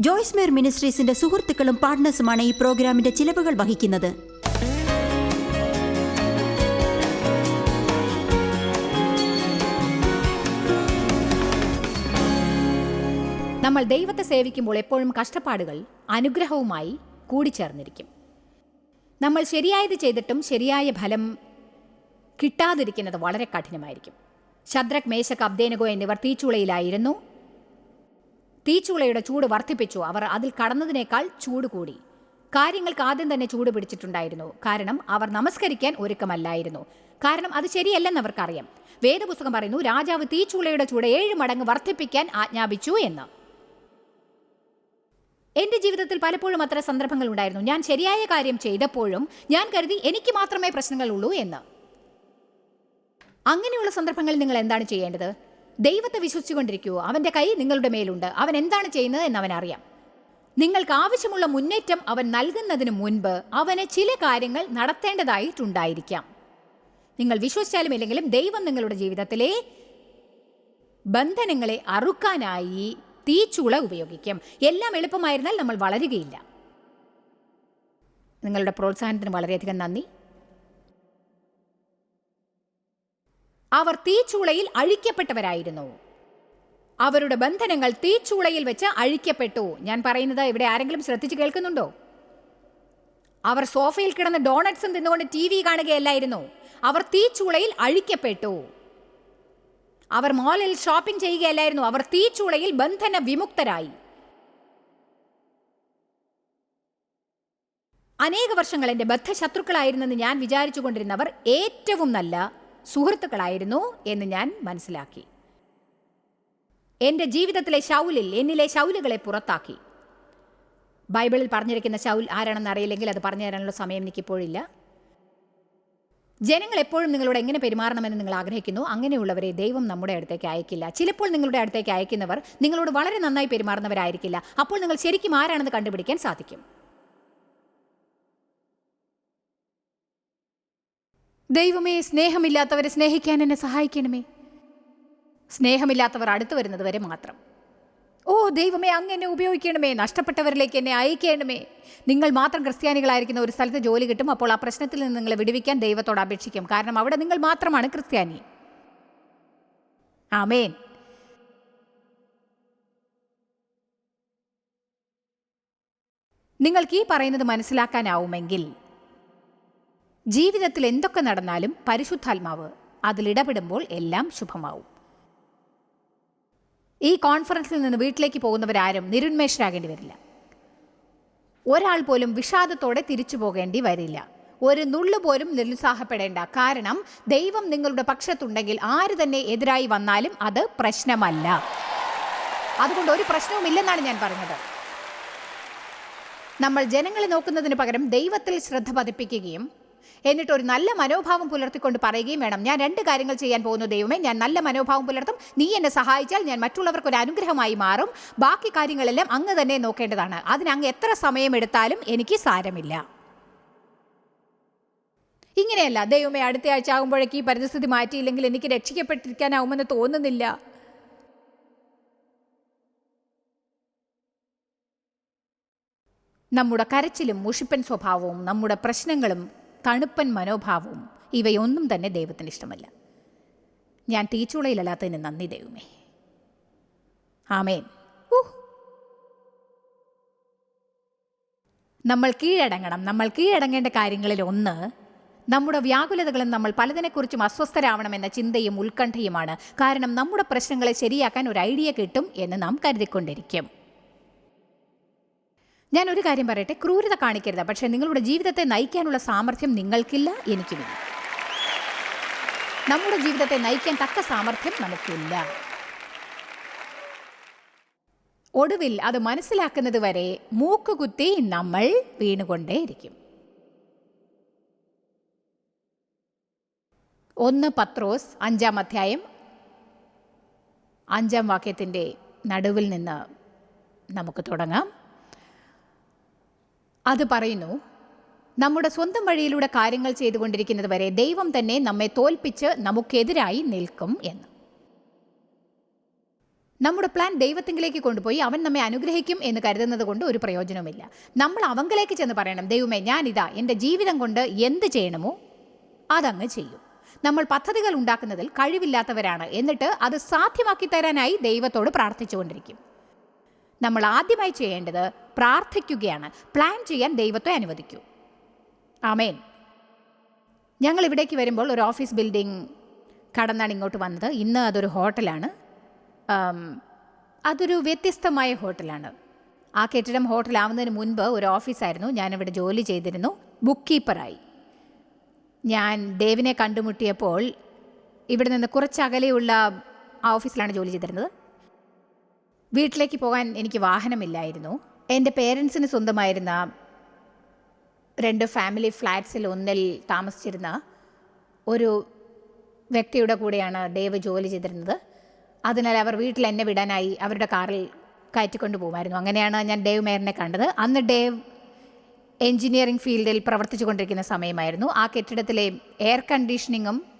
Joyce Meyer മിനിസ്ട്രീസിന്റെ സുഹൃത്തുക്കളും പാർട്ട്നേഴ്സുമാണ് ഈ പ്രോഗ്രാമിന്റെ ചിലവുകൾ വഹിക്കുന്നത്. നമ്മൾ ദൈവത്തെ സേവിക്കുമ്പോൾ എപ്പോഴും കഷ്ടപ്പാടുകൾ അനുഗ്രഹവുമായി കൂടിച്ചേർന്നിരിക്കും. നമ്മൾ ശരിയായത് ചെയ്തിട്ടും ശരിയായ ഫലം കിട്ടാതിരിക്കുന്നത് വളരെ കഠിനമായിരിക്കും. ശദ്രക് മേശക് അബ്ദേനഗോ എന്നിവർ തീച്ചൂളയിലായിരുന്നു. തീച്ചൂളയുടെ ചൂട് വർദ്ധിപ്പിച്ചു. അവർ അതിൽ കടന്നതിനേക്കാൾ ചൂട് കൂടി. കാര്യങ്ങൾക്ക് ആദ്യം തന്നെ ചൂട് പിടിച്ചിട്ടുണ്ടായിരുന്നു. കാരണം അവർ നമസ്കരിക്കാൻ ഒരുക്കമല്ലായിരുന്നു. കാരണം അത് ശരിയല്ലെന്ന് അവർക്കറിയാം. വേദപുസ്തകം പറയുന്നു രാജാവ് തീച്ചുളയുടെ ചൂട് ഏഴ് മടങ്ങ് വർദ്ധിപ്പിക്കാൻ ആജ്ഞാപിച്ചു എന്ന്. എന്റെ ജീവിതത്തിൽ പലപ്പോഴും അത്ര സന്ദർഭങ്ങൾ ഉണ്ടായിരുന്നു. ഞാൻ ശരിയായ കാര്യം ചെയ്തപ്പോഴും ഞാൻ കരുതി എനിക്ക് മാത്രമേ പ്രശ്നങ്ങളുള്ളൂ എന്ന്. അങ്ങനെയുള്ള സന്ദർഭങ്ങളിൽ നിങ്ങൾ എന്താണ് ചെയ്യേണ്ടത്? ദൈവത്തെ വിശ്വസിച്ചുകൊണ്ടിരിക്കൂ അവന്റെ കൈ നിങ്ങളുടെ മേലുണ്ട്. അവൻ എന്താണ് ചെയ്യുന്നത് എന്ന് അവൻ അറിയാം നിങ്ങൾക്ക് ആവശ്യമുള്ള മുന്നേറ്റം അവൻ നൽകുന്നതിന് മുൻപ് അവന് ചില കാര്യങ്ങൾ നടത്തേണ്ടതായിട്ടുണ്ടായിരിക്കാം. നിങ്ങൾ വിശ്വസിച്ചാലും ഇല്ലെങ്കിലും ദൈവം നിങ്ങളുടെ ജീവിതത്തിലെ ബന്ധനങ്ങളെ അറുക്കാനായി തീച്ചുള ഉപയോഗിക്കും. എല്ലാം എളുപ്പമായിരുന്നാൽ നമ്മൾ വളരുകയില്ല. നിങ്ങളുടെ പ്രോത്സാഹനത്തിന് വളരെയധികം നന്ദി. അവർ തീച്ചൂളയിൽ അഴിക്കപ്പെട്ടവരായിരുന്നു. അവരുടെ ബന്ധനങ്ങൾ തീച്ചൂളയിൽ വെച്ച് അഴിക്കപ്പെട്ടു. ഞാൻ പറയുന്നത് ഇവിടെ ആരെങ്കിലും ശ്രദ്ധിച്ച് കേൾക്കുന്നുണ്ടോ? അവർ സോഫയിൽ കിടന്ന് ഡോണറ്റ്സും തിന്നുകൊണ്ട് ടി വി കാണുകയല്ലായിരുന്നു. അവർ തീച്ചൂളയിൽ അഴിക്കപ്പെട്ടു. അവർ മോളിൽ ഷോപ്പിംഗ് ചെയ്യുകയല്ലായിരുന്നു. അവർ തീച്ചൂളയിൽ ബന്ധന വിമുക്തരായി. അനേക വർഷങ്ങൾ എന്റെ ബദ്ധശത്രുക്കളായിരുന്നെന്ന് ഞാൻ വിചാരിച്ചു കൊണ്ടിരുന്നവർ ഏറ്റവും നല്ല സുഹൃത്തുക്കളായിരുന്നു എന്ന് ഞാൻ മനസ്സിലാക്കി. എന്റെ ജീവിതത്തിലെ ശൗലിൽ എന്നിലെ ശൗലുകളെ പുറത്താക്കി. ബൈബിളിൽ പറഞ്ഞിരിക്കുന്ന ശൗൽ ആരാണെന്ന് അറിയില്ലെങ്കിൽ അത് പറഞ്ഞു തരാനുള്ള സമയം എനിക്കിപ്പോഴില്ല. ജനങ്ങൾ എപ്പോഴും നിങ്ങളോട് എങ്ങനെ പെരുമാറണമെന്ന് നിങ്ങൾ ആഗ്രഹിക്കുന്നു അങ്ങനെയുള്ളവരെ ദൈവം നമ്മുടെ അടുത്തേക്ക് അയക്കില്ല. ചിലപ്പോൾ നിങ്ങളുടെ അടുത്തേക്ക് അയക്കുന്നവർ നിങ്ങളോട് വളരെ നന്നായി പെരുമാറുന്നവരായിരിക്കില്ല. അപ്പോൾ നിങ്ങൾ ശരിക്കും ആരാണെന്ന് കണ്ടുപിടിക്കാൻ സാധിക്കും. ദൈവമേ സ്നേഹമില്ലാത്തവരെ സ്നേഹിക്കാൻ എന്നെ സഹായിക്കണമേ. സ്നേഹമില്ലാത്തവർ അടുത്തു വരുന്നത് വരെ മാത്രം. ഓ ദൈവമേ അങ്ങ് എന്നെ ഉപയോഗിക്കണമേ നഷ്ടപ്പെട്ടവരിലേക്ക് എന്നെ അയക്കണമേ. നിങ്ങൾ മാത്രം ക്രിസ്ത്യാനികളായിരിക്കുന്ന ഒരു സ്ഥലത്ത് ജോലി കിട്ടും അപ്പോൾ ആ പ്രശ്നത്തിൽ നിന്ന് നിങ്ങളെ വിടുവിക്കാൻ ദൈവത്തോട് അപേക്ഷിക്കും. കാരണം അവിടെ നിങ്ങൾ മാത്രമാണ് ക്രിസ്ത്യാനി. ആമേൻ. നിങ്ങൾക്ക് ഈ പറയുന്നത് മനസ്സിലാക്കാനാവുമെങ്കിൽ ജീവിതത്തിൽ എന്തൊക്കെ നടന്നാലും പരിശുദ്ധാത്മാവ് അതിലിടപെടുമ്പോൾ എല്ലാം ശുഭമാവും. ഈ കോൺഫറൻസിൽ നിന്ന് വീട്ടിലേക്ക് പോകുന്നവരാരും നിരുന്മേഷരാകേണ്ടി വരില്ല. ഒരാൾ പോലും വിഷാദത്തോടെ തിരിച്ചു പോകേണ്ടി വരില്ല. ഒരു നുള്ളു പോലും നിരുത്സാഹപ്പെടേണ്ട. കാരണം ദൈവം നിങ്ങളുടെ പക്ഷത്തുണ്ടെങ്കിൽ ആര് തന്നെ എതിരായി വന്നാലും അത് പ്രശ്നമല്ല. അതുകൊണ്ട് ഒരു പ്രശ്നവുമില്ലെന്നാണ് ഞാൻ പറഞ്ഞത്. നമ്മൾ ജനങ്ങളെ നോക്കുന്നതിന് പകരം ദൈവത്തിൽ ശ്രദ്ധ പതിപ്പിക്കുകയും എന്നിട്ട് ഒരു നല്ല മനോഭാവം പുലർത്തിക്കൊണ്ട് പറയുകയും വേണം. ഞാൻ രണ്ട് കാര്യങ്ങൾ ചെയ്യാൻ പോകുന്നു ദൈവമേ. ഞാൻ നല്ല മനോഭാവം പുലർത്തും. നീ എന്നെ സഹായിച്ചാൽ ഞാൻ മറ്റുള്ളവർക്ക് ഒരു അനുഗ്രഹമായി മാറും. ബാക്കി കാര്യങ്ങളെല്ലാം അങ്ങ് തന്നെ നോക്കേണ്ടതാണ്. അതിന് അങ്ങ് എത്ര സമയമെടുത്താലും എനിക്ക് സാരമില്ല. ഇങ്ങനെയല്ല. ദൈവമേ അടുത്ത ആഴ്ച ആകുമ്പോഴേക്ക് ഈ പരിസ്ഥിതി മാറ്റിയില്ലെങ്കിൽ എനിക്ക് രക്ഷിക്കപ്പെട്ടിരിക്കാനാവുമെന്ന് തോന്നുന്നില്ല. നമ്മുടെ കരച്ചിലും മുഷിപ്പൻ സ്വഭാവവും നമ്മുടെ പ്രശ്നങ്ങളും തണുപ്പൻ മനോഭാവവും ഇവയൊന്നും തന്നെ ദൈവത്തിന് ഇഷ്ടമല്ല. ഞാൻ തീച്ചുളയിലല്ലാത്തതിന് നന്ദി ദൈവമേ. ആമേൻ. നമ്മൾ കീഴടങ്ങണം. നമ്മൾ കീഴടങ്ങേണ്ട കാര്യങ്ങളിൽ ഒന്ന് നമ്മുടെ വ്യാകുലതകളും നമ്മൾ പലതിനെക്കുറിച്ചും അസ്വസ്ഥരാവണം എന്ന ചിന്തയും ഉത്കണ്ഠയുമാണ്. കാരണം നമ്മുടെ പ്രശ്നങ്ങളെ ശരിയാക്കാൻ ഒരു ഐഡിയ കിട്ടും എന്ന് നാം കരുതിക്കൊണ്ടിരിക്കും. ഞാൻ ഒരു കാര്യം പറയട്ടെ? ക്രൂരത കാണിക്കരുത്. പക്ഷേ നിങ്ങളുടെ ജീവിതത്തെ നയിക്കാനുള്ള സാമർഥ്യം നിങ്ങൾക്കില്ല എനിക്കുമില്ല നമ്മുടെ ജീവിതത്തെ നയിക്കാൻ തക്ക സാമർഥ്യം നമുക്കില്ല. ഒടുവിൽ അത് മനസ്സിലാക്കുന്നത് വരെ മൂക്കുകുത്തി നമ്മൾ വീണുകൊണ്ടേയിരിക്കും. ഒന്ന് പത്രോസ് അഞ്ചാം അധ്യായം അഞ്ചാം വാക്യത്തിന്റെ നടുവിൽ നിന്ന് നമുക്ക് തുടങ്ങാം. അത് പറയുന്നു നമ്മുടെ സ്വന്തം വഴിയിലൂടെ കാര്യങ്ങൾ ചെയ്തുകൊണ്ടിരിക്കുന്നത് വരെ ദൈവം തന്നെ നമ്മെ തോൽപ്പിച്ച് നമുക്കെതിരായി നിൽക്കും എന്ന്. നമ്മുടെ പ്ലാൻ ദൈവത്തിങ്കിലേക്ക് കൊണ്ടുപോയി അവൻ നമ്മെ അനുഗ്രഹിക്കും എന്ന് കരുതുന്നത് കൊണ്ട് ഒരു പ്രയോജനവുമില്ല. നമ്മൾ അവങ്കിലേക്ക് ചെന്ന് പറയണം ദൈവമേ ഞാനിതാ എന്റെ ജീവിതം കൊണ്ട് എന്ത് ചെയ്യണമോ അതങ്ങ് ചെയ്യും. നമ്മൾ പദ്ധതികൾ ഉണ്ടാക്കുന്നതിൽ കഴിവില്ലാത്തവരാണ്. എന്നിട്ട് അത് സാധ്യമാക്കി തരാനായി ദൈവത്തോട് പ്രാർത്ഥിച്ചുകൊണ്ടിരിക്കും. നമ്മൾ ആദ്യമായി ചെയ്യേണ്ടത് പ്രാർത്ഥിക്കുകയാണ്. പ്ലാൻ ചെയ്യാൻ ദൈവത്തെ അനുവദിക്കൂ. ആമേൻ. ഞങ്ങൾ ഇവിടേക്ക് വരുമ്പോൾ ഒരു ഓഫീസ് ബിൽഡിംഗ് കടന്നാണ് ഇങ്ങോട്ട് വന്നത്. ഇന്ന് അതൊരു ഹോട്ടലാണ്. അതൊരു വ്യത്യസ്തമായ ഹോട്ടലാണ്. ആ കെട്ടിടം ഹോട്ടലാവുന്നതിന് മുൻപ് ഒരു ഓഫീസായിരുന്നു ഞാനിവിടെ ജോലി ചെയ്തിരുന്നു. ബുക്ക് കീപ്പറായി ഞാൻ ദേവിനെ കണ്ടുമുട്ടിയപ്പോൾ ഇവിടെ നിന്ന് കുറച്ച് അകലെയുള്ള ആ ഓഫീസിലാണ് ജോലി ചെയ്തിരുന്നത്. വീട്ടിലേക്ക് പോകാൻ എനിക്ക് വാഹനമില്ലായിരുന്നു. എന്റെ പേരൻസിന് സ്വന്തമായിരുന്ന രണ്ട് ഫാമിലി ഫ്ലാറ്റ്സിൽ ഒന്നിൽ താമസിച്ചിരുന്ന ഒരു വ്യക്തിയുടെ കൂടെയാണ് ഡേവ് ജോലി ചെയ്തിരുന്നത്. അതിനാൽ അവർ വീട്ടിൽ എന്നെ വിടാനായി അവരുടെ കാറിൽ കയറ്റിക്കൊണ്ട് പോകുമായിരുന്നു. അങ്ങനെയാണ് ഞാൻ ഡേവ് മേയറിനെ കണ്ടത്. അന്ന് ഡേവ് എഞ്ചിനീയറിംഗ് ഫീൽഡിൽ പ്രവർത്തിച്ചു കൊണ്ടിരിക്കുന്ന സമയമായിരുന്നു. ആ കെട്ടിടത്തിലെ എയർ കണ്ടീഷനിങ്ങും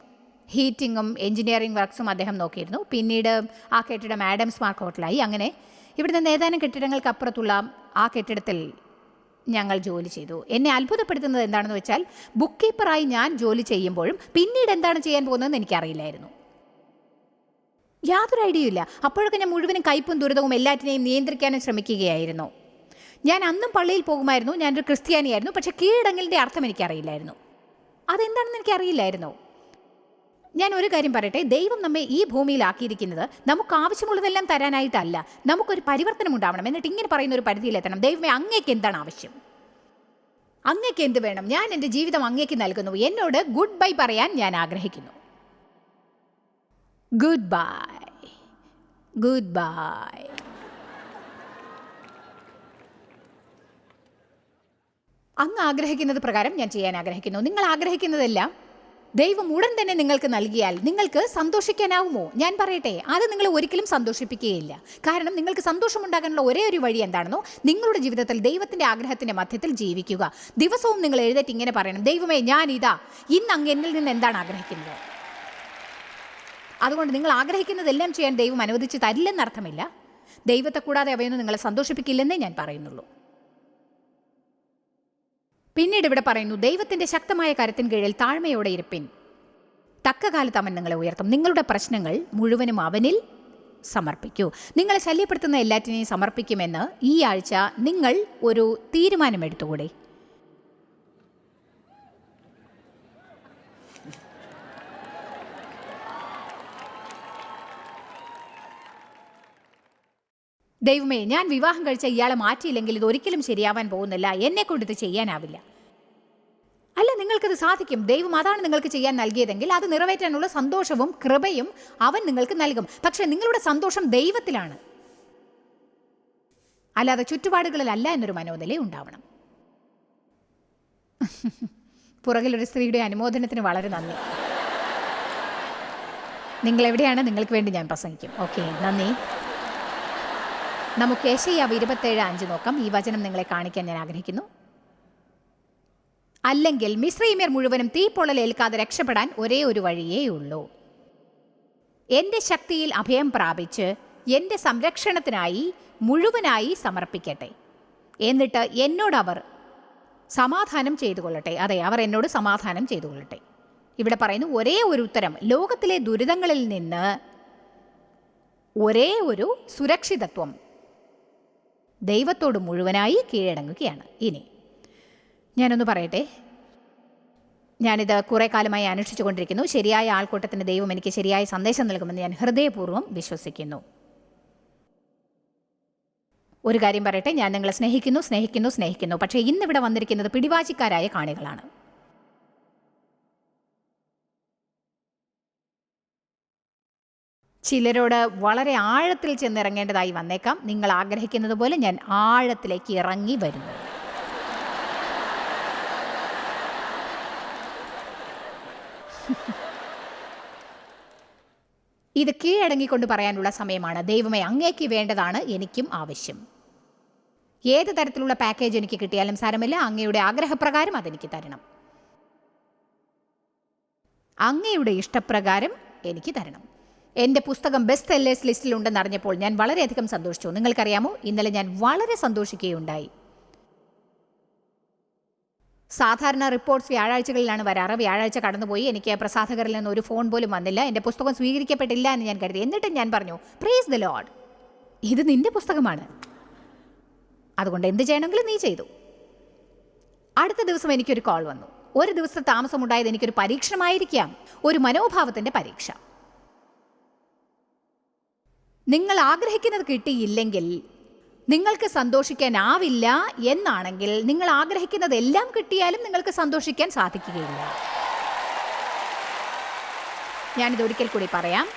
ഹീറ്റിങ്ങും എഞ്ചിനീയറിംഗ് വർക്ക്സും അദ്ദേഹം നോക്കിയിരുന്നു. പിന്നീട് ആ കെട്ടിടം ആഡംസ് മാർക്ക് ഹോട്ടലായി അങ്ങനെ ഇവിടുത്തെ നേതാനും ഏതാനും കെട്ടിടങ്ങൾക്കപ്പുറത്തുള്ള ആ കെട്ടിടത്തിൽ ഞങ്ങൾ ജോലി ചെയ്തു. എന്നെ അത്ഭുതപ്പെടുത്തുന്നത് എന്താണെന്ന് വെച്ചാൽ ബുക്ക് കീപ്പറായി ഞാൻ ജോലി ചെയ്യുമ്പോഴും പിന്നീട് എന്താണ് ചെയ്യാൻ പോകുന്നതെന്ന് എനിക്കറിയില്ലായിരുന്നു. യാതൊരു ഐഡിയ ഇല്ല. അപ്പോഴൊക്കെ ഞാൻ മുഴുവനും കയ്പും ദുരിതവും എല്ലാറ്റിനെയും നിയന്ത്രിക്കാനും ശ്രമിക്കുകയായിരുന്നു. ഞാൻ അന്നും പള്ളിയിൽ പോകുമായിരുന്നു. ഞാനൊരു ക്രിസ്ത്യാനിയായിരുന്നു. പക്ഷേ കീഴടങ്ങലിന്റെ അർത്ഥം എനിക്കറിയില്ലായിരുന്നു. അതെന്താണെന്ന് എനിക്കറിയില്ലായിരുന്നു. ഞാൻ ഒരു കാര്യം പറയട്ടെ? ദൈവം നമ്മെ ഈ ഭൂമിയിലാക്കിയിരിക്കുന്നത് നമുക്ക് ആവശ്യമുള്ളതെല്ലാം തരാനായിട്ടല്ല. നമുക്കൊരു പരിവർത്തനം ഉണ്ടാവണം. എന്നിട്ട് ഇങ്ങനെ പറയുന്ന ഒരു പരിധിയിലെത്തണം. ദൈവമേ അങ്ങേക്ക് എന്താണ് ആവശ്യം? അങ്ങേക്ക് എന്ത് വേണം? ഞാൻ എന്റെ ജീവിതം അങ്ങേക്ക് നൽകുന്നു. എന്നോട് ഗുഡ് ബൈ പറയാൻ ഞാൻ ആഗ്രഹിക്കുന്നു. Goodbye. Goodbye. അങ്ങ് ആഗ്രഹിക്കുന്നത് പ്രകാരം ഞാൻ ചെയ്യാൻ ആഗ്രഹിക്കുന്നു. നിങ്ങൾ ആഗ്രഹിക്കുന്നതെല്ലാം ദൈവം ഉടൻ തന്നെ നിങ്ങൾക്ക് നൽകിയാൽ നിങ്ങൾക്ക് സന്തോഷിക്കാനാവുമോ? ഞാൻ പറയട്ടെ അത് നിങ്ങളെ ഒരിക്കലും സന്തോഷിപ്പിക്കുകയില്ല. കാരണം നിങ്ങൾക്ക് സന്തോഷമുണ്ടാകാനുള്ള ഒരേ ഒരു വഴി എന്താണെന്നോ നിങ്ങളുടെ ജീവിതത്തിൽ ദൈവത്തിന്റെ ആഗ്രഹത്തിന്റെ മധ്യത്തിൽ ജീവിക്കുക. ദിവസവും നിങ്ങൾ എഴുന്നേറ്റ് ഇങ്ങനെ പറയണം ദൈവമേ ഞാൻ ഇതാ ഇന്ന് അങ്ങ് എന്നിൽ നിന്ന് എന്താണ് ആഗ്രഹിക്കുന്നത്? അതുകൊണ്ട് നിങ്ങൾ ആഗ്രഹിക്കുന്നതെല്ലാം ചെയ്യാൻ ദൈവം അനുവദിച്ച് തരില്ലെന്നർത്ഥമില്ല. ദൈവത്തെ കൂടാതെ അവയൊന്നും നിങ്ങളെ സന്തോഷിപ്പിക്കില്ലെന്നേ ഞാൻ പറയുന്നുള്ളൂ. പിന്നീട് ഇവിടെ പറയുന്നു ദൈവത്തിന്റെ ശക്തമായ കരത്തിൻ കീഴിൽ താഴ്മയോടെ ഇരുപ്പിൻ. തക്കകാലത്ത് അവൻ നിങ്ങളെ ഉയർത്തും. നിങ്ങളുടെ പ്രശ്നങ്ങൾ മുഴുവനും അവനിൽ സമർപ്പിക്കൂ. നിങ്ങളെ ശല്യപ്പെടുത്തുന്ന എല്ലാറ്റിനെയും സമർപ്പിക്കുമെന്ന് ഈ ആഴ്ച നിങ്ങൾ ഒരു തീരുമാനമെടുത്തുകൂടെ ദൈവമേ ഞാൻ വിവാഹം കഴിച്ച ഇയാളെ മാറ്റിയില്ലെങ്കിൽ ഇത് ഒരിക്കലും ശരിയാവാൻ പോകുന്നില്ല. എന്നെ കൊണ്ട് ഇത് ചെയ്യാനാവില്ല. അല്ല നിങ്ങൾക്കത് സാധിക്കും. ദൈവം അതാണ് നിങ്ങൾക്ക് ചെയ്യാൻ നൽകിയതെങ്കിൽ അത് നിറവേറ്റാനുള്ള സന്തോഷവും കൃപയും അവൻ നിങ്ങൾക്ക് നൽകും. പക്ഷെ നിങ്ങളുടെ സന്തോഷം ദൈവത്തിലാണ്. അല്ലാതെ ചുറ്റുപാടുകളിലല്ല എന്നൊരു മനോനില ഉണ്ടാവണം. പുറകിലൊരു സ്ത്രീയുടെ അനുമോദനത്തിന് വളരെ നന്ദി. നിങ്ങൾ എവിടെയാണ് നിങ്ങൾക്ക് വേണ്ടി ഞാൻ പ്രസംഗിക്കും. ഓക്കെ നന്ദി. നമുക്ക് ഏശയ്യാവ് ഇരുപത്തേഴ് അഞ്ച് നോക്കാം. ഈ വചനം നിങ്ങളെ കാണിക്കാൻ ഞാൻ ആഗ്രഹിക്കുന്നു. അല്ലെങ്കിൽ മിശ്രീമ്യർ മുഴുവനും തീപ്പൊള്ളലേൽക്കാതെ രക്ഷപ്പെടാൻ ഒരേ ഒരു വഴിയേയുള്ളൂ എന്റെ ശക്തിയിൽ അഭയം പ്രാപിച്ച് എന്റെ സംരക്ഷണത്തിനായി മുഴുവനായി സമർപ്പിക്കട്ടെ. എന്നിട്ട് എന്നോട് അവർ സമാധാനം ചെയ്തു കൊള്ളട്ടെ അതെ അവർ എന്നോട് സമാധാനം ചെയ്തു കൊള്ളട്ടെ ഇവിടെ പറയുന്നു ഒരേ ഒരു ഉത്തരം. ലോകത്തിലെ ദുരിതങ്ങളിൽ നിന്ന് ഒരേ ഒരു സുരക്ഷിതത്വം ദൈവത്തോട് മുഴുവനായി കീഴടങ്ങുകയാണ്. ഇനി ഞാനൊന്ന് പറയട്ടെ? ഞാനിത് കുറേ കാലമായി അനുഷ്ഠിച്ചു കൊണ്ടിരിക്കുന്നു. ശരിയായ ആൾക്കൂട്ടത്തിന് ദൈവം എനിക്ക് ശരിയായ സന്ദേശം നൽകുമെന്ന് ഞാൻ ഹൃദയപൂർവം വിശ്വസിക്കുന്നു. ഒരു കാര്യം പറയട്ടെ ഞാൻ നിങ്ങളെ സ്നേഹിക്കുന്നു സ്നേഹിക്കുന്നു സ്നേഹിക്കുന്നു. പക്ഷേ ഇന്നിവിടെ വന്നിരിക്കുന്നത് പിടിവാശിക്കാരായ കാണികളാണ്. ചിലരോട് വളരെ ആഴത്തിൽ ചെന്നിറങ്ങേണ്ടതായി വന്നേക്കാം. നിങ്ങൾ ആഗ്രഹിക്കുന്നത് പോലെ ഞാൻ ആഴത്തിലേക്ക് ഇറങ്ങി വരുന്നു. ഇത് കീഴടങ്ങിക്കൊണ്ട് പറയാനുള്ള സമയമാണ്. ദൈവമേ അങ്ങേക്ക് വേണ്ടതാണ് എനിക്കും ആവശ്യം. ഏത് തരത്തിലുള്ള പാക്കേജ് എനിക്ക് കിട്ടിയാലും സാരമില്ല. അങ്ങയുടെ ആഗ്രഹപ്രകാരം അതെനിക്ക് തരണം. അങ്ങയുടെ ഇഷ്ടപ്രകാരം എനിക്ക് തരണം. എന്റെ പുസ്തകം ബെസ്റ്റ് സെല്ലേഴ്സ് ലിസ്റ്റിലുണ്ടെന്ന് അറിഞ്ഞപ്പോൾ ഞാൻ വളരെയധികം സന്തോഷിച്ചു. നിങ്ങൾക്കറിയാമോ? ഇന്നലെ ഞാൻ വളരെ സന്തോഷിക്കുകയുണ്ടായി. സാധാരണ റിപ്പോർട്ട്സ് വ്യാഴാഴ്ചകളിലാണ് വരാറ്. വ്യാഴാഴ്ച കടന്നുപോയി. എനിക്ക് പ്രസാധകരിൽ നിന്ന് ഒരു ഫോൺ പോലും വന്നില്ല. എന്റെ പുസ്തകം സ്വീകരിക്കപ്പെട്ടില്ല എന്ന് ഞാൻ കരുതി. എന്നിട്ടും ഞാൻ പറഞ്ഞു പ്രേസ് ദ ലോഡ് ഇത് നിന്റെ പുസ്തകമാണ്. അതുകൊണ്ട് എന്ത് ചെയ്യണമെങ്കിലും നീ ചെയ്തു. അടുത്ത ദിവസം എനിക്കൊരു കോൾ വന്നു. ഒരു ദിവസത്തെ താമസമുണ്ടായത് എനിക്കൊരു പരീക്ഷണമായിരിക്കാം. ഒരു മനോഭാവത്തിന്റെ പരീക്ഷ. നിങ്ങൾ ആഗ്രഹിക്കുന്നത് കിട്ടിയില്ലെങ്കിൽ നിങ്ങൾക്ക് സന്തോഷിക്കാനാവില്ല എന്നാണെങ്കിൽ നിങ്ങൾ ആഗ്രഹിക്കുന്നതെല്ലാം കിട്ടിയാലും നിങ്ങൾക്ക് സന്തോഷിക്കാൻ സാധിക്കുകയില്ല. ഞാനിത് ഒരിക്കൽ കൂടി പറയാം.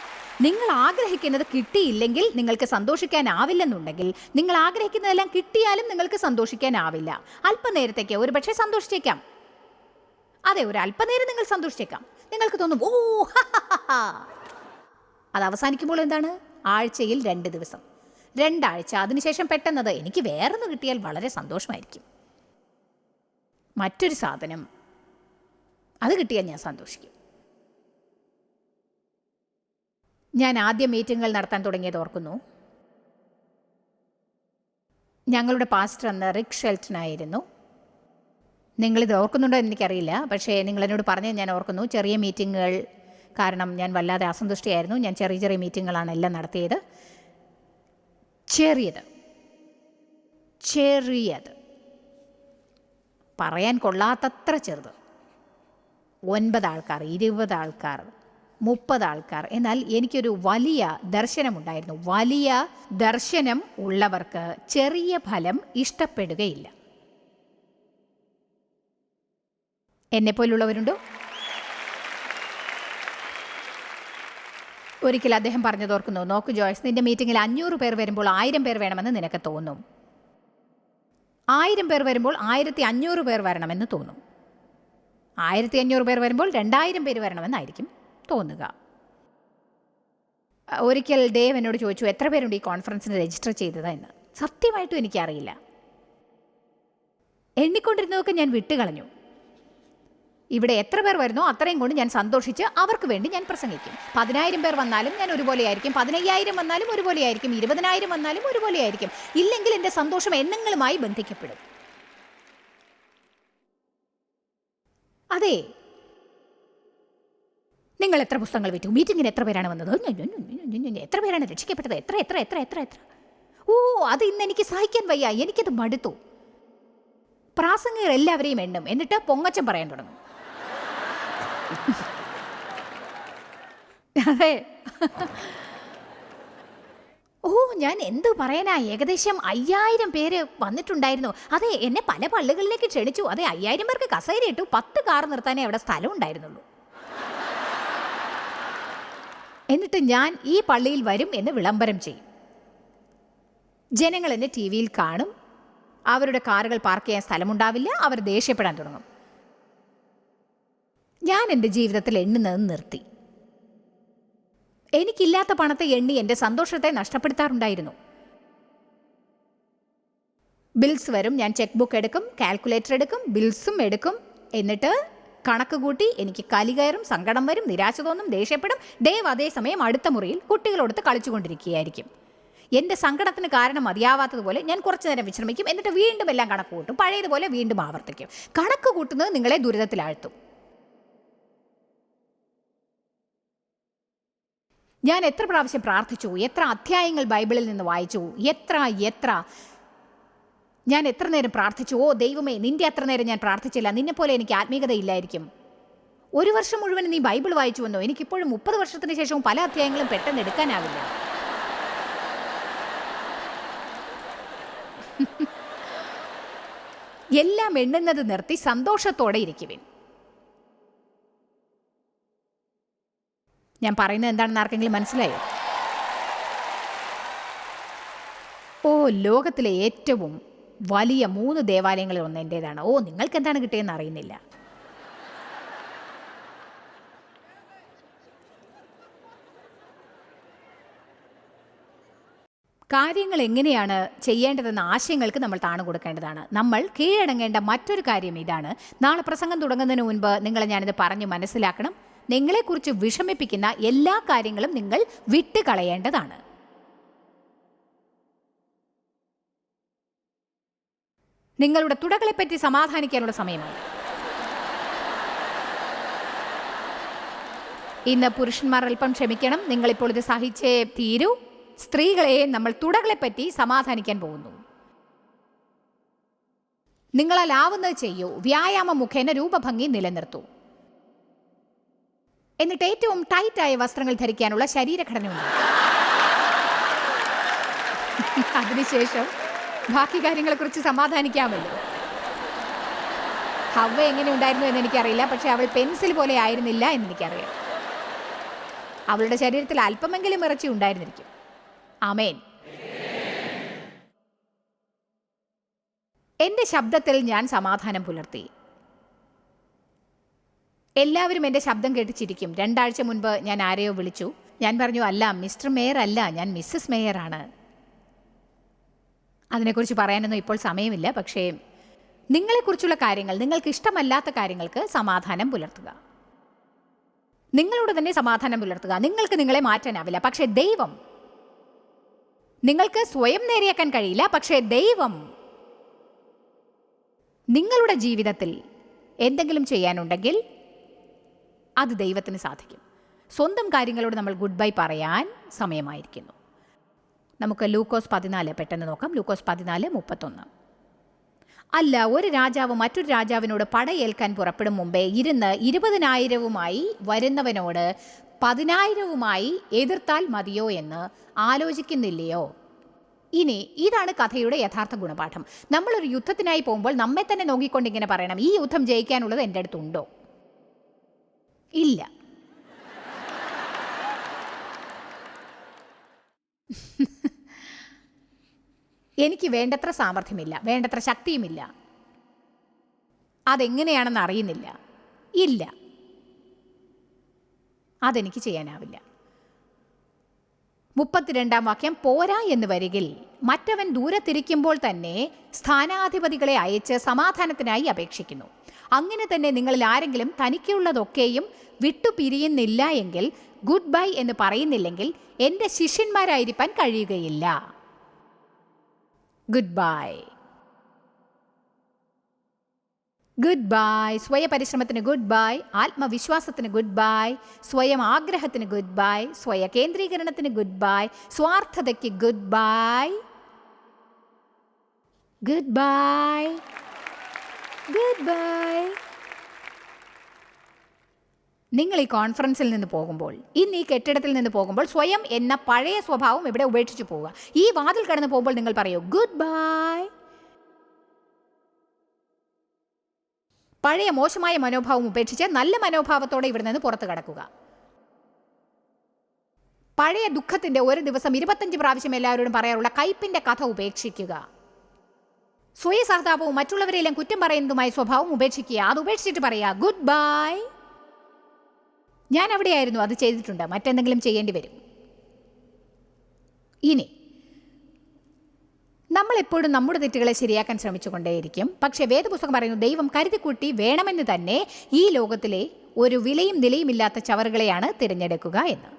നിങ്ങൾ ആഗ്രഹിക്കുന്നത് കിട്ടിയില്ലെങ്കിൽ നിങ്ങൾക്ക് സന്തോഷിക്കാനാവില്ലെന്നുണ്ടെങ്കിൽ നിങ്ങൾ ആഗ്രഹിക്കുന്നതെല്ലാം കിട്ടിയാലും നിങ്ങൾക്ക് സന്തോഷിക്കാനാവില്ല. അല്പനേരത്തേക്ക് ഒരുപക്ഷെ സന്തോഷിച്ചേക്കാം. അതെ ഒരു അല്പനേരം നിങ്ങൾ സന്തോഷിച്ചേക്കാം. നിങ്ങൾക്ക് തോന്നും ഓ ഹ, ഹ, ഹ, ഹ." അത് അവസാനിക്കുമ്പോൾ എന്താണ്? ആഴ്ചയിൽ രണ്ട് ദിവസം. രണ്ടാഴ്ച. അതിനുശേഷം പെട്ടെന്നത് എനിക്ക് വേറൊന്ന് കിട്ടിയാൽ വളരെ സന്തോഷമായിരിക്കും. മറ്റൊരു സാധനം. അത് കിട്ടിയാൽ ഞാൻ സന്തോഷിക്കും. ഞാൻ ആദ്യം മീറ്റിങ്ങുകൾ നടത്താൻ തുടങ്ങിയത് ഓർക്കുന്നു. ഞങ്ങളുടെ പാസ്റ്റർ അന്ന് റിക് ഷെൽറ്റനായിരുന്നു നിങ്ങളിത് ഓർക്കുന്നുണ്ടോ എന്ന് എനിക്കറിയില്ല. പക്ഷേ നിങ്ങൾ എന്നോട് പറഞ്ഞത് ഞാൻ ഓർക്കുന്നു. ചെറിയ മീറ്റിങ്ങുകൾ കാരണം ഞാൻ വല്ലാതെ അസന്തുഷ്ടിയായിരുന്നു. ഞാൻ ചെറിയ ചെറിയ മീറ്റിങ്ങുകളാണ് എല്ലാം നടത്തിയത്. ചെറിയത്. ചെറിയത്. പറയാൻ കൊള്ളാത്തത്ര ചെറുത്. ഒൻപത് ആൾക്കാർ ഇരുപത് ആൾക്കാർ മുപ്പത് ആൾക്കാർ. എന്നാൽ എനിക്കൊരു വലിയ ദർശനമുണ്ടായിരുന്നു. വലിയ ദർശനം ഉള്ളവർക്ക് ചെറിയ ഫലം ഇഷ്ടപ്പെടുകയില്ല. എന്നെപ്പോലുള്ളവരുണ്ടോ? ഒരിക്കൽ അദ്ദേഹം പറഞ്ഞു ഓർക്കുന്നു. നോക്ക് ജോയ്സ് നിന്റെ മീറ്റിംഗിൽ അഞ്ഞൂറ് പേർ വരുമ്പോൾ ആയിരം പേർ വേണമെന്ന് നിനക്ക് തോന്നും. ആയിരം പേർ വരുമ്പോൾ ആയിരത്തി അഞ്ഞൂറ് പേർ വരണമെന്ന് തോന്നും. ആയിരത്തി അഞ്ഞൂറ് പേർ വരുമ്പോൾ രണ്ടായിരം പേര് വരണമെന്നായിരിക്കും തോന്നുക. ഒരിക്കൽ ദേവ് എന്നോട് ചോദിച്ചു എത്ര പേരുണ്ട് ഈ കോൺഫറൻസിന് രജിസ്റ്റർ ചെയ്തത് എന്ന്? സത്യമായിട്ടും എനിക്കറിയില്ല. എണ്ണിക്കൊണ്ടിരുന്നതൊക്കെ ഞാൻ വിട്ടുകളഞ്ഞു. ഇവിടെ എത്ര പേർ വരുന്നോ അത്രയും കൊണ്ട് ഞാൻ സന്തോഷിച്ച് അവർക്ക് വേണ്ടി ഞാൻ പ്രസംഗിക്കും. പതിനായിരം പേർ വന്നാലും ഞാൻ ഒരുപോലെയായിരിക്കും. പതിനയ്യായിരം വന്നാലും ഒരുപോലെയായിരിക്കും. ഇരുപതിനായിരം വന്നാലും ഒരുപോലെയായിരിക്കും. ഇല്ലെങ്കിൽ എന്റെ സന്തോഷം എണ്ണങ്ങളുമായി ബന്ധിക്കപ്പെടും. അതെ. നിങ്ങൾ എത്ര പുസ്തകങ്ങൾ വിറ്റു? മീറ്റിങ്ങിന് എത്ര പേരാണ് വന്നത്? എത്ര പേരാണ് രക്ഷിക്കപ്പെട്ടത്? എത്ര എത്ര എത്ര എത്ര എത്ര? ഓ അത് ഇന്ന് എനിക്ക് സഹിക്കാൻ വയ്യ. എനിക്കത് മടുത്തു. പ്രാസംഗികർ എല്ലാവരെയും എണ്ണും. എന്നിട്ട് പൊങ്ങച്ചം പറയാൻ തുടങ്ങും. അതെ. ഓ ഞാൻ എന്തു പറയാനാ? ഏകദേശം അയ്യായിരം പേര് വന്നിട്ടുണ്ടായിരുന്നു. അതെ എന്നെ പല പള്ളികളിലേക്ക് ക്ഷണിച്ചു. അതെ അയ്യായിരം പേർക്ക് കസേര ഇട്ടു. പത്ത് കാർ നിർത്താനേ അവിടെ സ്ഥലം ഉണ്ടായിരുന്നുള്ളൂ എന്നിട്ട് ഞാൻ ഈ പള്ളിയിൽ വരും എന്ന് വിളംബരം ചെയ്യും. ജനങ്ങൾ എന്നെ ടി വിയിൽ കാണും. അവരുടെ കാറുകൾ പാർക്ക് ചെയ്യാൻ സ്ഥലമുണ്ടാവില്ല. അവർ ദേഷ്യപ്പെടാൻ തുടങ്ങും. ഞാൻ എന്റെ ജീവിതത്തിൽ എണ്ണുന്നത് നിർത്തി. എനിക്കില്ലാത്ത പണത്തെ എണ്ണി എന്റെ സന്തോഷത്തെ നഷ്ടപ്പെടുത്താറുണ്ടായിരുന്നു. ബിൽസ് വരും ഞാൻ ചെക്ക് ബുക്ക് എടുക്കും കാൽക്കുലേറ്റർ എടുക്കും ബിൽസും എടുക്കും. എന്നിട്ട് കണക്ക് കൂട്ടി എനിക്ക് കലി കയറും സങ്കടം വരും നിരാശ തോന്നും ദേഷ്യപ്പെടും. അതേ അതേസമയം അടുത്ത മുറിയിൽ കുട്ടികളോടുത്ത് കളിച്ചുകൊണ്ടിരിക്കുകയായിരിക്കും. എന്റെ സങ്കടത്തിന് കാരണം മതിയാവാത്തതുപോലെ ഞാൻ കുറച്ച് നേരം വിശ്രമിക്കും. എന്നിട്ട് വീണ്ടും എല്ലാം കണക്ക് കൂട്ടും. പഴയതുപോലെ വീണ്ടും ആവർത്തിക്കും. കണക്ക് കൂട്ടുന്നത് നിങ്ങളെ ദുരിതത്തിലാഴ്ത്തും. ഞാൻ എത്ര പ്രാവശ്യം പ്രാർത്ഥിച്ചു? എത്ര അധ്യായങ്ങൾ ബൈബിളിൽ നിന്ന് വായിച്ചു? എത്ര എത്ര? ഞാൻ എത്ര നേരം പ്രാർത്ഥിച്ചു? ഓ ദൈവമേ നിന്റെ അത്ര നേരം ഞാൻ പ്രാർത്ഥിച്ചില്ല. നിന്നെപ്പോലെ എനിക്ക് ആത്മീയതയില്ലായിരിക്കും ഒരു വർഷം മുഴുവൻ നീ ബൈബിൾ വായിച്ചു വന്നോ? എനിക്കിപ്പോഴും മുപ്പത് വർഷത്തിന് ശേഷവും പല അധ്യായങ്ങളും പെട്ടെന്ന് എടുക്കാനാവില്ല. എല്ലാം എണ്ണുന്നത് നിർത്തി സന്തോഷത്തോടെ ഇരിക്കുവിൻ. ഞാൻ പറയുന്നത് എന്താണെന്ന് ആർക്കെങ്കിലും മനസ്സിലായോ? ഓ ലോകത്തിലെ ഏറ്റവും വലിയ മൂന്ന് ദേവാലയങ്ങളിൽ ഒന്ന് എന്റേതാണ് ഓ നിങ്ങൾക്ക് എന്താണ് കിട്ടിയെന്ന് അറിയുന്നില്ല. കാര്യങ്ങൾ എങ്ങനെയാണ് ചെയ്യേണ്ടതെന്ന ആശയങ്ങൾക്ക് നമ്മൾ താണു കൊടുക്കേണ്ടതാണ്. നമ്മൾ കീഴടങ്ങേണ്ട മറ്റൊരു കാര്യം ഇതാണ്. നാളെ പ്രസംഗം തുടങ്ങുന്നതിന് മുൻപ് നിങ്ങളെ ഞാനിത് പറഞ്ഞ് മനസ്സിലാക്കണം. നിങ്ങളെക്കുറിച്ച് വിഷമിപ്പിക്കുന്ന എല്ലാ കാര്യങ്ങളും നിങ്ങൾ വിട്ടുകളയേണ്ടതാണ്. നിങ്ങളുടെ തുടകളെപ്പറ്റി സമാധാനിക്കാനുള്ള സമയമാണ്. ഇന്ന് പുരുഷന്മാർ അല്പം ക്ഷമിക്കണം. നിങ്ങളിപ്പോൾ ഇത് സഹിച്ചേ തീരൂ. സ്ത്രീകളെ നമ്മൾ തുടകളെപ്പറ്റി സമാധാനിക്കാൻ പോകുന്നു. നിങ്ങളാൽ ആവുന്നത് ചെയ്യൂ. വ്യായാമ മുഖേന രൂപഭംഗി നിലനിർത്തൂ. എന്നിട്ട് ഏറ്റവും ടൈറ്റായ വസ്ത്രങ്ങൾ ധരിക്കാനുള്ള ശരീരഘടനയുണ്ട്. അതിനുശേഷം ബാക്കി കാര്യങ്ങളെക്കുറിച്ച് സമാധാനിക്കാമല്ലോ. ഹവ എങ്ങനെ ഉണ്ടായിരുന്നു എന്ന് എനിക്കറിയില്ല പക്ഷെ അവൾ പെൻസിൽ പോലെ ആയിരുന്നില്ല എന്ന് എനിക്കറിയാം അവളുടെ ശരീരത്തിൽ അല്പമെങ്കിലും ഇറച്ചി ഉണ്ടായിരുന്നിരിക്കും. ആമേൻ. എന്റെ ശബ്ദത്തിൽ ഞാൻ സമാധാനം പുലർത്തി. എല്ലാവരും എന്റെ ശബ്ദം കേട്ടിച്ചിരിക്കും രണ്ടാഴ്ച മുൻപ് ഞാൻ ആരെയോ വിളിച്ചു. ഞാൻ പറഞ്ഞു അല്ല മിസ്റ്റർ മേയർ അല്ല ഞാൻ മിസ്സസ് മേയറാണ് അതിനെക്കുറിച്ച് പറയാനൊന്നും ഇപ്പോൾ സമയമില്ല പക്ഷേ നിങ്ങളെക്കുറിച്ചുള്ള കാര്യങ്ങൾ നിങ്ങൾക്ക് ഇഷ്ടമല്ലാത്ത കാര്യങ്ങൾക്ക് സമാധാനം പുലർത്തുക. നിങ്ങളോട് തന്നെ സമാധാനം പുലർത്തുക. നിങ്ങൾക്ക് നിങ്ങളെ മാറ്റാനാവില്ല പക്ഷേ ദൈവം നിങ്ങൾക്ക് സ്വയം നേരെയാക്കാൻ കഴിയില്ല പക്ഷേ ദൈവം നിങ്ങളുടെ ജീവിതത്തിൽ എന്തെങ്കിലും ചെയ്യാനുണ്ടെങ്കിൽ അത് ദൈവത്തിന് സാധിക്കും. സ്വന്തം കാര്യങ്ങളോട് നമ്മൾ ഗുഡ് ബൈ പറയാൻ സമയമായിരിക്കുന്നു. നമുക്ക് ലൂക്കോസ് പതിനാല് പെട്ടെന്ന് നോക്കാം. ലൂക്കോസ് പതിനാല് മുപ്പത്തൊന്ന്. അല്ല ഒരു രാജാവ് മറ്റൊരു രാജാവിനോട് പടയേൽക്കാൻ പുറപ്പെടും മുമ്പേ ഇരുന്ന് ഇരുപതിനായിരവുമായി വരുന്നവനോട് പതിനായിരവുമായി എതിർത്താൽ മതിയോ എന്ന് ആലോചിക്കുന്നില്ലയോ? ഇനി ഇതാണ് കഥയുടെ യഥാർത്ഥ ഗുണപാഠം. നമ്മളൊരു യുദ്ധത്തിനായി പോകുമ്പോൾ നമ്മെ തന്നെ നോക്കിക്കൊണ്ട് ഇങ്ങനെ പറയണം. ഈ യുദ്ധം ജയിക്കാനുള്ളത് എന്റെ അടുത്തുണ്ടോ? ഇല്ല. എനിക്ക് വേണ്ടത്ര സാമർഥ്യമില്ല വേണ്ടത്ര ശക്തിയുമില്ല. അതെങ്ങനെയാണെന്ന് അറിയുന്നില്ല. ഇല്ല. അതെനിക്ക് ചെയ്യാനാവില്ല. മുപ്പത്തിരണ്ടാം വാക്യം പോരാ എന്ന് വരികിൽ മറ്റവൻ ദൂരത്തിരിക്കുമ്പോൾ തന്നെ സ്ഥാനാധിപതികളെ അയച്ച് സമാധാനത്തിനായി അപേക്ഷിക്കുന്നു. അങ്ങനെ തന്നെ നിങ്ങളിൽ ആരെങ്കിലും തനിക്കുള്ളതൊക്കെയും വിട്ടുപിരിയുന്നില്ല എങ്കിൽ ഗുഡ് ബൈ എന്ന് പറയുന്നില്ലെങ്കിൽ എന്റെ ശിഷ്യന്മാരായിരിക്കാൻ കഴിയുകയില്ല. Goodbye. Goodbye. സ്വയപരിശ്രമത്തിന് ഗുഡ് ബൈ. ആത്മവിശ്വാസത്തിന് ഗുഡ് ബൈ. സ്വയം ആഗ്രഹത്തിന് ഗുഡ് ബൈ. സ്വയ കേന്ദ്രീകരണത്തിന് ഗുഡ് ബൈ. സ്വാർത്ഥതയ്ക്ക് ഗുഡ് ബൈ. Good Goodbye. നിങ്ങൾ ഈ കോൺഫറൻസിൽ നിന്ന് പോകുമ്പോൾ ഇന്ന് ഈ കെട്ടിടത്തിൽ നിന്ന് പോകുമ്പോൾ സ്വയം എന്ന പഴയ സ്വഭാവം ഇവിടെ ഉപേക്ഷിച്ച് പോവുക. ഈ വാതിൽ കടന്ന് പോകുമ്പോൾ നിങ്ങൾ പറയൂ ഗുഡ് ബൈ പഴയ മോശമായ മനോഭാവം ഉപേക്ഷിച്ച് നല്ല മനോഭാവത്തോടെ ഇവിടെ നിന്ന് പുറത്തു കടക്കുക. പഴയ ദുഃഖത്തിന്റെ ഒരു ദിവസം ഇരുപത്തഞ്ച് പ്രാവശ്യം എല്ലാവരോടും പറയാറുള്ള കയ്പിന്റെ കഥ ഉപേക്ഷിക്കുക. സ്വയസഹതാപവും മറ്റുള്ളവരെല്ലാം കുറ്റം പറയുന്നതുമായ സ്വഭാവം ഉപേക്ഷിക്കുക. അത് ഉപേക്ഷിച്ചിട്ട് പറയുക ഗുഡ് ബൈ ഞാൻ അവിടെയായിരുന്നു അത് ചെയ്തിട്ടുണ്ട്. മറ്റെന്തെങ്കിലും ചെയ്യേണ്ടി വരും. ഇനി നമ്മൾ എപ്പോഴും നമ്മുടെ തെറ്റുകളെ ശരിയാക്കാൻ ശ്രമിച്ചുകൊണ്ടേയിരിക്കും. പക്ഷേ വേദപുസ്തകം പറയുന്നു ദൈവം കരുതിക്കൂട്ടി വേണമെന്ന് തന്നെ ഈ ലോകത്തിലെ ഒരു വിലയും നിലയുമില്ലാത്ത ചവറുകളെയാണ് തിരഞ്ഞെടുക്കുക എന്ന്.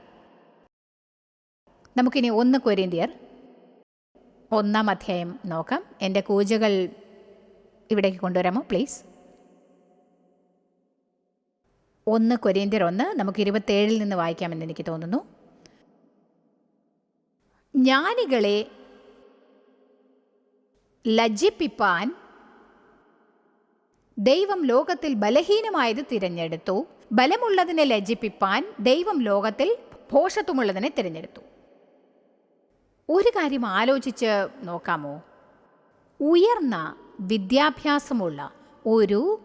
നമുക്കിനി ഒന്ന് കൊരിന്തിയർ ഒന്നാം അധ്യായം നോക്കാം. എന്റെ കൂജകൾ ഇവിടേക്ക് കൊണ്ടുവരാമോ? പ്ലീസ് ഒന്ന് കൊരിയന്തിയർ ഒന്ന് നമുക്ക് ഇരുപത്തേഴിൽ നിന്ന് വായിക്കാമെന്ന് എനിക്ക് തോന്നുന്നു. ജ്ഞാനികളെ ലജ്ജിപ്പിപ്പാൻ ദൈവം ലോകത്തിൽ ബലഹീനമായത് തിരഞ്ഞെടുത്തു. ബലമുള്ളതിനെ ലജ്ജിപ്പിപ്പാൻ ദൈവം ലോകത്തിൽ ഭോഷത്വമുള്ളതിനെ തിരഞ്ഞെടുത്തു. ഒരു കാര്യം ആലോചിച്ച് നോക്കാമോ? ഉയർന്ന വിദ്യാഭ്യാസമുള്ള ഒരു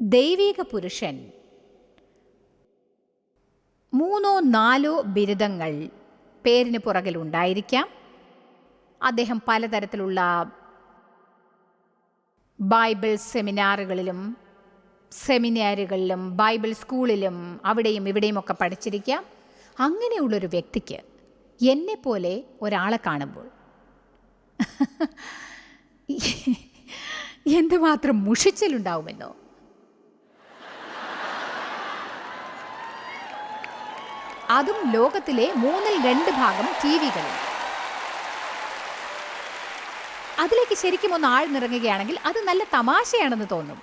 ദൈവിക പുരുഷൻ മൂന്നോ നാലോ ബിരുദങ്ങൾ പേരിന് പുറകിൽ ഉണ്ടായിരിക്കാം. അദ്ദേഹം പലതരത്തിലുള്ള ബൈബിൾ സെമിനാറുകളിലും സെമിനാറുകളിലും ബൈബിൾ സ്കൂളിലും അവിടെയും ഇവിടെയും ഒക്കെ പഠിച്ചിരിക്കാം. അങ്ങനെയുള്ളൊരു വ്യക്തിക്ക് എന്നെപ്പോലെ ഒരാളെ കാണുമ്പോൾ. എന്തുമാത്രം മുഷിച്ചിലുണ്ടാവുമല്ലോ അതും ലോകത്തിലെ മൂന്നിൽ രണ്ട് ഭാഗം ടി വികളിൽ. അതിലേക്ക് ശരിക്കും ഒന്ന് ആഴ്ന്നിറങ്ങുകയാണെങ്കിൽ അത് നല്ല തമാശയാണെന്ന് തോന്നും.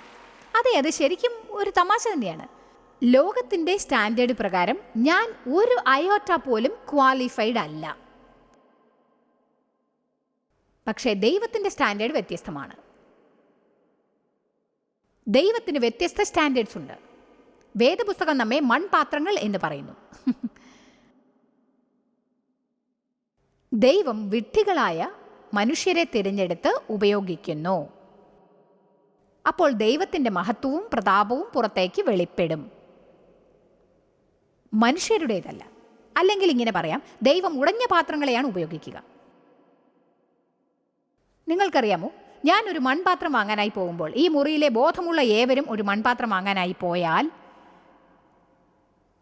അതെ അത് ശരിക്കും ഒരു തമാശ തന്നെയാണ്. ലോകത്തിന്റെ സ്റ്റാൻഡേർഡ് പ്രകാരം ഞാൻ ഒരു അയോട്ട പോലും ക്വാളിഫൈഡ് അല്ല. പക്ഷേ ദൈവത്തിന്റെ സ്റ്റാൻഡേർഡ് വ്യത്യസ്തമാണ്. ദൈവത്തിന് വ്യത്യസ്ത സ്റ്റാൻഡേർഡ്സ് ഉണ്ട്. വേദപുസ്തകം നമ്മെ മൺപാത്രങ്ങൾ എന്ന് പറയുന്നു. ദൈവം വിട്ടികളായ മനുഷ്യരെ തിരഞ്ഞെടുത്ത് ഉപയോഗിക്കുന്നു. അപ്പോൾ ദൈവത്തിന്റെ മഹത്വവും പ്രതാപവും പുറത്തേക്ക് വെളിപ്പെടും. മനുഷ്യരുടേതല്ല. അല്ലെങ്കിൽ ഇങ്ങനെ പറയാം ദൈവം ഉടഞ്ഞ പാത്രങ്ങളെയാണ് ഉപയോഗിക്കുക. നിങ്ങൾക്കറിയാമോ ഞാൻ ഒരു മൺപാത്രം വാങ്ങാനായി പോകുമ്പോൾ ഈ മുറിയിലെ ബോധമുള്ള ഏവരും ഒരു മൺപാത്രം വാങ്ങാനായി പോയാൽ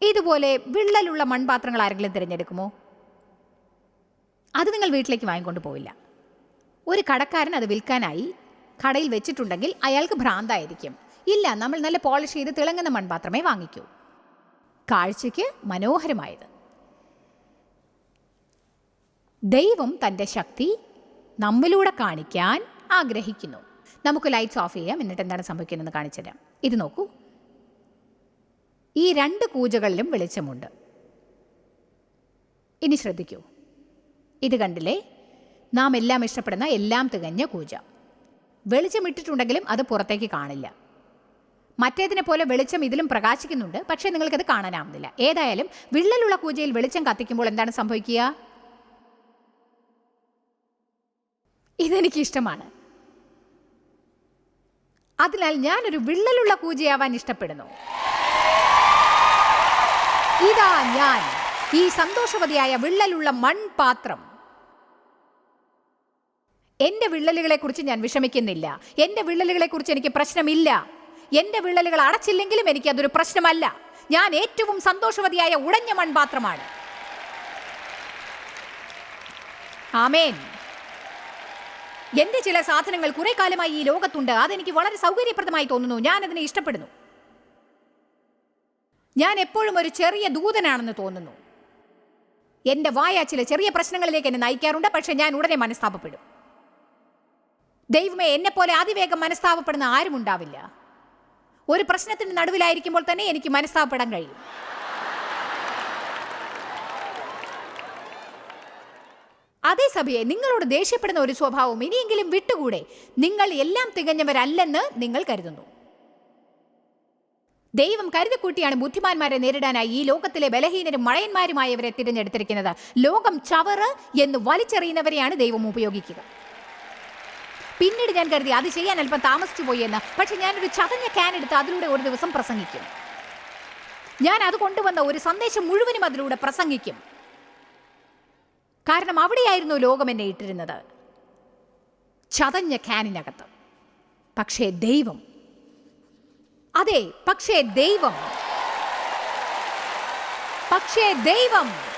ഇതുപോലെ വിള്ളലുള്ള മൺപാത്രങ്ങൾ ആരെങ്കിലും തിരഞ്ഞെടുക്കുമോ? അത് നിങ്ങൾ വീട്ടിലേക്ക് വാങ്ങിക്കൊണ്ട് പോവില്ല. ഒരു കടക്കാരൻ അത് വിൽക്കാനായി കടയിൽ വെച്ചിട്ടുണ്ടെങ്കിൽ അയാൾക്ക് ഭ്രാന്തായിരിക്കും. ഇല്ല നമ്മൾ നല്ല പോളിഷ് ചെയ്ത് തിളങ്ങുന്ന മൺപാത്രമേ വാങ്ങിക്കൂ. കാഴ്ചയ്ക്ക് മനോഹരമായത്. ദൈവം തന്റെ ശക്തി നമ്മിലൂടെ കാണിക്കാൻ ആഗ്രഹിക്കുന്നു. നമുക്ക് ലൈറ്റ്സ് ഓഫ് ചെയ്യാം. എന്നിട്ട് എന്താണ് സംഭവിക്കുന്നതെന്ന് കാണിച്ചു തരാം. ഇത് നോക്കൂ. ഈ രണ്ട് കൂജകളിലും വെളിച്ചമുണ്ട്. ഇനി ശ്രദ്ധിക്കൂ. ഇത് കണ്ടില്ലേ? നാം എല്ലാം ഇഷ്ടപ്പെടുന്ന എല്ലാം തികഞ്ഞ കൂജ. വെളിച്ചമിട്ടിട്ടുണ്ടെങ്കിലും അത് പുറത്തേക്ക് കാണില്ല. മറ്റേതിനെ പോലെ വെളിച്ചം ഇതിലും പ്രകാശിക്കുന്നുണ്ട്. പക്ഷേ നിങ്ങൾക്കത് കാണാനാവുന്നില്ല. ഏതായാലും വിള്ളലുള്ള കൂജയിൽ വെളിച്ചം കത്തിക്കുമ്പോൾ എന്താണ് സംഭവിക്കുക? ഇതെനിക്ക് ഇഷ്ടമാണ് അതിനാൽ ഞാനൊരു വിള്ളലുള്ള കൂജയാവാൻ ഇഷ്ടപ്പെടുന്നു. ഇതാ ഞാൻ ഈ സന്തോഷവതിയായ വിള്ളലുള്ള മൺപാത്രം. എന്റെ വിള്ളലുകളെ കുറിച്ച് ഞാൻ വിഷമിക്കുന്നില്ല. എന്റെ വിള്ളലുകളെ കുറിച്ച് എനിക്ക് പ്രശ്നമില്ല. എന്റെ വിള്ളലുകൾ അടച്ചില്ലെങ്കിലും എനിക്ക് അതൊരു പ്രശ്നമല്ല. ഞാൻ ഏറ്റവും സന്തോഷവതിയായ ഉടഞ്ഞ മൺപാത്രമാണ്. ആമേൻ. എന്റെ ചില സാധനങ്ങൾ കുറെ കാലമായി ഈ ലോകത്തുണ്ട്. അതെനിക്ക് വളരെ സൗകര്യപ്രദമായി തോന്നുന്നു. ഞാൻ അതിനെ ഇഷ്ടപ്പെടുന്നു. ഞാൻ എപ്പോഴും ഒരു ചെറിയ ദൂതനാണെന്ന് തോന്നുന്നു. എന്റെ വായ ചില ചെറിയ പ്രശ്നങ്ങളിലേക്ക് എന്നെ നയിക്കാറുണ്ട്. പക്ഷെ ഞാൻ ഉടനെ മനസ്താപപ്പെടും. ദൈവമേ എന്നെപ്പോലെ പോലെ അതിവേഗം മനസ്താപപ്പെടുന്ന ആരും ഉണ്ടാവില്ല. ഒരു പ്രശ്നത്തിന് നടുവിലായിരിക്കുമ്പോൾ തന്നെ എനിക്ക് മനസ്താപപ്പെടാൻ കഴിയും. അതേ സഭയെ നിങ്ങളോട് ദേഷ്യപ്പെടുന്ന ഒരു സ്വഭാവം ഇനിയെങ്കിലും വിട്ടുകൂടെ? നിങ്ങൾ എല്ലാം തികഞ്ഞവരല്ലെന്ന് നിങ്ങൾ കരുതുന്നു. ദൈവം കരുതിക്കൂട്ടിയാണ് ബുദ്ധിമാന്മാരെ നേരിടാനായി ഈ ലോകത്തിലെ ബലഹീനരും മഴയന്മാരുമായവരെ തിരഞ്ഞെടുത്തിരിക്കുന്നത്. ലോകം ചവറ് എന്ന് വലിച്ചെറിയുന്നവരെയാണ് ദൈവം ഉപയോഗിക്കുക. പിന്നീട് ഞാൻ കരുതി അത് ചെയ്യാൻ അല്പം താമസിച്ചു പോയി എന്ന്. പക്ഷെ ഞാനൊരു ചതഞ്ഞ ക്യാൻ എടുത്ത് അതിലൂടെ ഒരു ദിവസം പ്രസംഗിക്കും. ഞാൻ അത് കൊണ്ടുവന്ന ഒരു സന്ദേശം മുഴുവനും അതിലൂടെ പ്രസംഗിക്കും. കാരണം അവിടെയായിരുന്നു ലോകം എന്നെ ഇട്ടിരുന്നത്. ചതഞ്ഞ ക്യാനിനകത്ത് പക്ഷേ ദൈവം. അതെ പക്ഷേ ദൈവം. പക്ഷേ ദൈവം.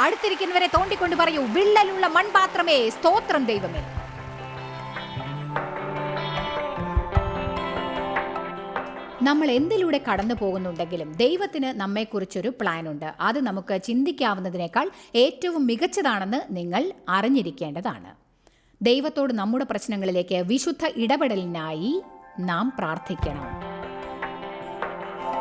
അടുത്തിരിക്കുന്നവരെ തോണ്ടിക്കൊണ്ട് പറയൂ വിള്ളലുള്ള മൺപാത്രമേ സ്തോത്രം ദൈവമേ. നമ്മൾ എന്തിലൂടെ കടന്നു പോകുന്നുണ്ടെങ്കിലും ദൈവത്തിന് നമ്മെക്കുറിച്ചൊരു പ്ലാൻ ഉണ്ട് അത് നമുക്ക് ചിന്തിക്കാവുന്നതിനേക്കാൾ ഏറ്റവും മികച്ചതാണെന്ന് നിങ്ങൾ അറിഞ്ഞിരിക്കേണ്ടതാണ്. ദൈവത്തോട് നമ്മുടെ പ്രശ്നങ്ങളിലേക്ക് വിശുദ്ധ ഇടപെടലിനായി നാം പ്രാർത്ഥിക്കണം.